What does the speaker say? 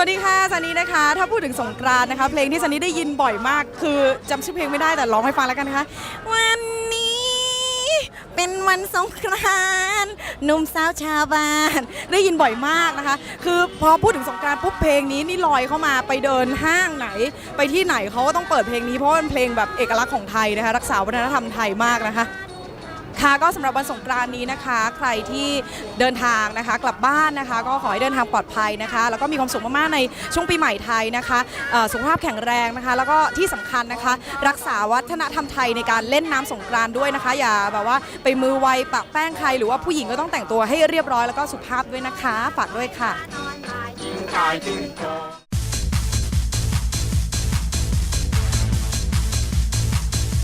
วัสดีค่ะซันนี่นะคะ ถ้าพูดถึงสงกรานต์นะคะ เพลงที่ซันนี่ได้ยินบ่อยมาก คือจำชื่อเพลงไม่ได้แต่ร้องให้ฟังแล้วกันนะคะ วันนี้เป็นวันสงกรานต์หนุ่มสาวชาวบ้าน ได้ยินบ่อยมากนะคะ คือพอพูดถึงสงกรานต์ปุ๊บเพลงนี้นี่ลอยเข้ามาไปเดินห้างไหน ไปที่ไหนเขาก็ต้องเปิดเพลงนี้เพราะว่าเป็นเพลงแบบเอกลักษณ์ของไทยนะคะ รักษาวัฒนธรรมไทยมากนะคะ ค่ะก็สำหรับวันสงกรานต์นี้นะคะ ใครที่เดินทางนะคะกลับบ้านนะคะ ก็ขอให้เดินทางปลอดภัยนะคะ แล้วก็มีความสุขมากๆในช่วงปีใหม่ไทยนะคะเอ่อสุขภาพแข็งแรงนะคะ แล้วก็ที่สำคัญนะคะ รักษาวัฒนธรรมไทยในการเล่นน้ำสงกรานต์ด้วยนะคะ อย่าแบบว่าไปมือไวปะแป้งใครหรือว่าผู้หญิงก็ต้องแต่งตัวให้เรียบร้อยแล้วก็สุภาพด้วยนะคะฝากด้วยค่ะยิ้มกายชื่นชม